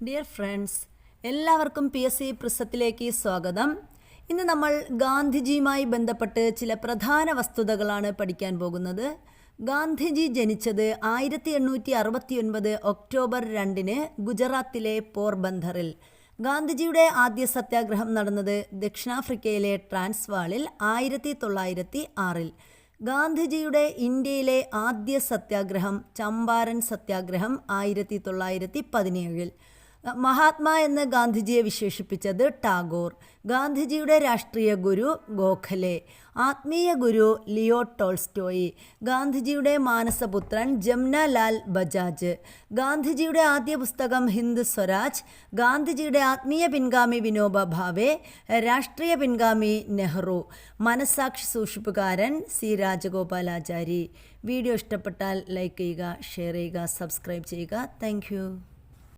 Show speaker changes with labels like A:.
A: Dear friends എല്ലാവർക്കും P S C പ്രിസത്തിലേക്ക് സ്വാഗതം. ഇന്ന് നമ്മൾ ഗാന്ധിജിയുമായി ബന്ധപ്പെട്ട് ചില പ്രധാന വസ്തുതകളാണ് പഠിക്കാൻ പോകുന്നത്. ഗാന്ധിജി ജനിച്ചത് ആയിരത്തി എണ്ണൂറ്റി അറുപത്തി ഒൻപത് ഒക്ടോബർ രണ്ടിന് ഗുജറാത്തിലെ പോർബന്ധറിൽ. ഗാന്ധിജിയുടെ ആദ്യ സത്യാഗ്രഹം നടന്നത് ദക്ഷിണാഫ്രിക്കയിലെ ട്രാൻസ്വാളിൽ ആയിരത്തി തൊള്ളായിരത്തി ആറിൽ ഗാന്ധിജിയുടെ ഇന്ത്യയിലെ ആദ്യ സത്യാഗ്രഹം ചമ്പാരൻ സത്യാഗ്രഹം ആയിരത്തി തൊള്ളായിരത്തി പതിനേഴിൽ മഹാത്മാ എന്ന് ഗാന്ധിജിയെ വിശേഷിപ്പിച്ചത് ടാഗോർ. ഗാന്ധിജിയുടെ രാഷ്ട്രീയ ഗുരു ഗോഖലെ. ആത്മീയ ഗുരു ലിയോ ടോൾസ്റ്റോയി. ഗാന്ധിജിയുടെ മാനസപുത്രൻ ജംനലാൽ ബജാജ്. ഗാന്ധിജിയുടെ ആദ്യ പുസ്തകം ഹിന്ദ് സ്വരാജ്. ഗാന്ധിജിയുടെ ആത്മീയ പിൻഗാമി വിനോബ ഭാവെ. രാഷ്ട്രീയ പിൻഗാമി നെഹ്റു. മനസാക്ഷി സൂക്ഷിപ്പുകാരൻ സി രാജഗോപാലാചാരി. വീഡിയോ ഇഷ്ടപ്പെട്ടാൽ ലൈക്ക് ചെയ്യുക ഷെയർ ചെയ്യുക സബ്സ്ക്രൈബ് ചെയ്യുക. താങ്ക്